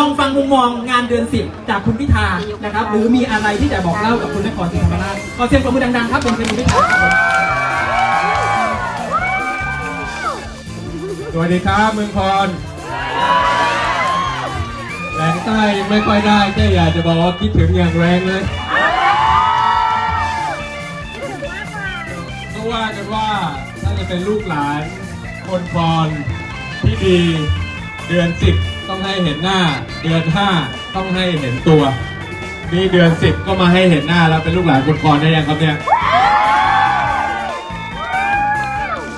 ลองฟังมุมมองงานเดือนสิบจากคุณพิธานะครับ หรือมีอะไรที่จะบอกเล่ากับคุณนครศรีธรรมราชขอเสียงปรบมือดังๆครับเป็นคุณพิธาครับผมสวัสดีครับเมืองพรแรงใต้ไม่ค่อยได้แค่อยากจะบอกว่าคิดถึงอย่างแรงเลยก็ว่ากันว่าถ้าจะเป็นลูกหลานคนพรที่ดีเดือนสิบ ต้องให้เห็นหน้า เดือนห้าต้องให้เห็นตัว นี่เดือนสิบก็มาให้เห็นหน้าแล้วเป็นลูกหลานคนพรได้ยังครับเนี่ย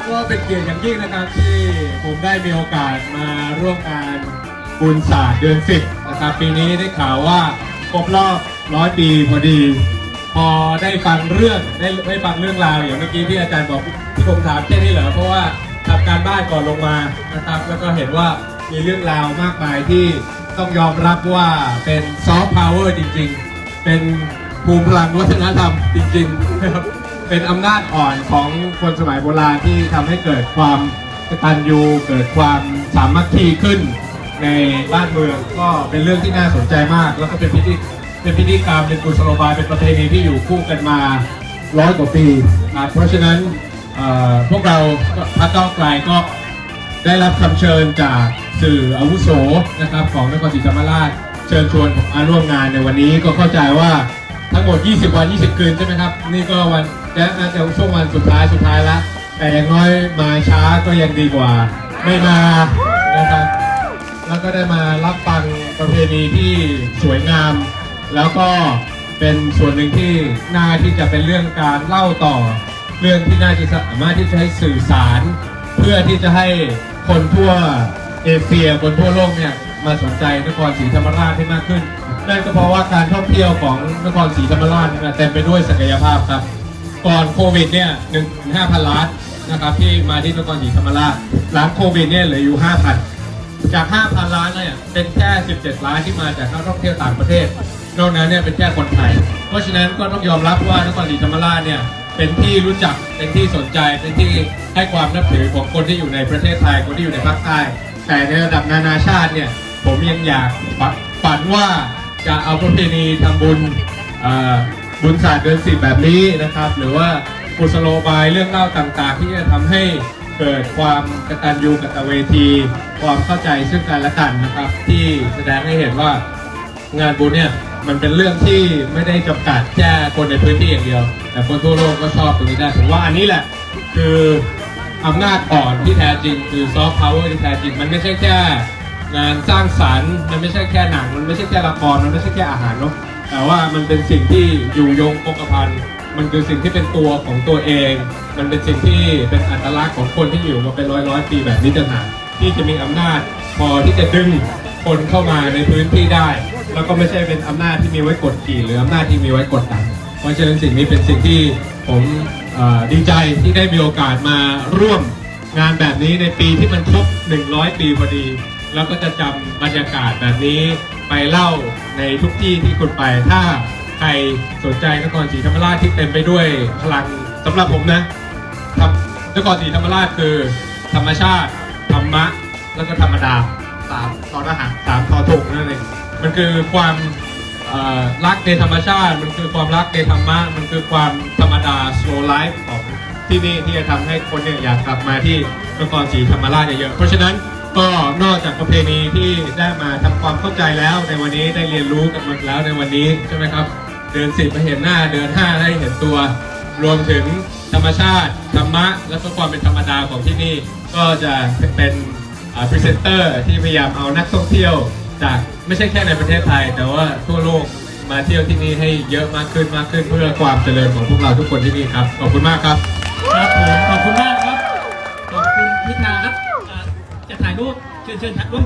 ก็เป็นเกียรติอย่างยิ่งนะครับที่ผมได้มีโอกาสมาร่วมงานบุญศาสตร์เดือนสิบนะครับปีนี้ได้ข่าวว่าครบรอบร้อยปีพอดี พอได้ฟังเรื่องได้ได้ฟังเรื่องราวอย่างเมื่อกี้ที่อาจารย์บอกที่ผมถามแค่นี้เหรอเพราะว่าทำการบ้านก่อนลงมานะครับแล้วก็เห็นว่า มีเรื่องราวมากมายที่ต้องยอมรับว่าเป็นซอฟต์พาวเวอร์จริง ๆ เป็นภูมิพลังวัฒนธรรมจริงๆนะครับเป็นอำนาจอ่อนของคนสมัยโบราณที่ทำให้เกิดความกตัญญูเกิดความสามัคคีขึ้นในบ้านเมืองก็เป็นเรื่องที่น่าสนใจมาก แล้วก็เป็นพิธีเป็นพิธีกรรมเป็นกุศโลบายเป็นประเพณีที่อยู่คู่กันมาร้อยกว่าปี เพราะฉะนั้นพวกเราพรรคก้าไกลก็ ได้รับคำเชิญจากสื่ออาวุโสนะครับของนครศรีธรรมราชเชิญชวนผมมาร่วมงานในวันนี้ก็เข้าใจว่าทั้งหมด 20 วัน 20 คืนใช่ไหมครับ นี่ก็วันและน่าจะช่วงวันสุดท้ายสุดท้ายละแต่อย่างน้อยมาช้าก็ยังดีกว่า ไม่มานะครับ แล้วก็ได้มารับฟังประเพณีที่สวยงาม แล้วก็เป็นส่วนหนึ่งที่น่าที่จะเป็นเรื่องการเล่าต่อ เรื่องที่น่าจะสามารถที่จะให้สื่อสาร เพื่อที่จะให้ คนทั่วเอเชียคนทั่วโลกเนี่ยมาสนใจนครศรีธรรมราชให้มากขึ้น นั่นก็เพราะว่าการท่องเที่ยวของนครศรีธรรมราชเนี่ยเต็มไปด้วยศักยภาพครับ ก่อนโควิดเนี่ยหนึ่งห้าพันล้านนะครับที่มาที่นครศรีธรรมราช หลังโควิดเนี่ยเหลืออยู่ห้าพันจาก 5,000 ล้านเนี่ย เป็นแค่ 17 ล้านที่มาจากนักท่องเที่ยวต่างประเทศ นอกนั้นเนี่ยเป็นแค่คนไทย เพราะฉะนั้นก็ต้องยอมรับว่านครศรีธรรมราชเนี่ย เป็นที่รู้จักเป็นที่สนใจเป็นที่ให้ความนับถือของคนที่อยู่ในประเทศไทยคนที่อยู่ในภาคใต้แต่ในระดับนานาชาติเนี่ยผมยังอยากฝันว่าจะเอาประเพณีทำบุญบุญศาสตร์เดือนสิบแบบนี้นะครับ หรือว่ากุศโลบายเรื่องเล่าต่างๆ ที่จะทำให้เกิดความกตัญญูกตเวที ความเข้าใจซึ่งกันและกันนะครับ ที่แสดงให้เห็นว่างานบุญเนี่ย มันเป็นเรื่องที่ไม่ได้จำกัดแค่คนในพื้นที่อย่างเดียว แต่คนทั่วโลกก็ชอบตรงนี้ได้ผมว่าอันนี้แหละ คืออำนาจอ่อนที่แท้จริง คือซอฟต์พาวเวอร์ที่แท้จริง มันไม่ใช่แค่งานสร้างสรรค์ มันไม่ใช่แค่หนัง มันไม่ใช่แค่ละครมันไม่ใช่แค่อาหารเนาะแต่ว่ามันเป็นสิ่งที่อยู่ยงคงกระพันมันคือสิ่งที่เป็นตัวของตัวเอง มันเป็นสิ่งที่เป็นอัตลักษณ์ของคนที่อยู่มาเป็นร้อยร้อยปีแบบนี้ต่างหากที่จะมีอำนาจพอที่จะดึงคนเข้ามาในพื้นที่ได้ แล้วก็ไม่ใช่เป็นอำนาจที่มีไว้กดขี่หรืออำนาจที่มีไว้กดดัน เพราะฉะนั้นสิ่งนี้เป็นสิ่งที่ผมดีใจที่ได้มีโอกาสมาร่วมงานแบบนี้ในปีที่มันครบ 100 ปีพอดี แล้วก็จะจำบรรยากาศแบบนี้ไปเล่าในทุกที่ที่คุณไป ถ้าใครสนใจนครศรีธรรมราชที่เต็มไปด้วยพลังสำหรับผมนะครับนครศรีธรรมราชคือ ธรรมชาติ ธรรมะ แล้วก็ธรรมดาสามทอทหารสามทอถุงนั่นเอง มันคือความรักในธรรมชาติ มันคือความรักในธรรมะ มันคือความธรรมดา slow life ของที่นี่ที่จะทำให้คนเนี่ยอยากกลับมาที่นครศรีธรรมราชเยอะๆ เพราะฉะนั้นก็นอกจากประเพณีที่ได้มาทำความเข้าใจแล้วในวันนี้ได้เรียนรู้กันมาแล้วในวันนี้ใช่ไหมครับ เดือนสิบมาเห็นหน้าเดือนห้าได้เห็นตัว รวมถึงธรรมชาติ ธรรมะ และก็ความเป็นธรรมดาของที่นี่ ก็จะเป็นพรีเซนเตอร์ที่พยายามเอานักท่องเที่ยว จากไม่ใช่แค่ในประเทศไทย แต่ว่าทั่วโลกมาเที่ยวที่นี่ให้เยอะมากขึ้นมากขึ้นเพื่อความเจริญของพวกเราทุกคนที่นี่ครับ ขอบคุณมากครับ ครับผมขอบคุณมากครับ ขอบคุณพิธาครับอ่าจะถ่ายรูปเชิญเชิญร่วมถ่ายรูป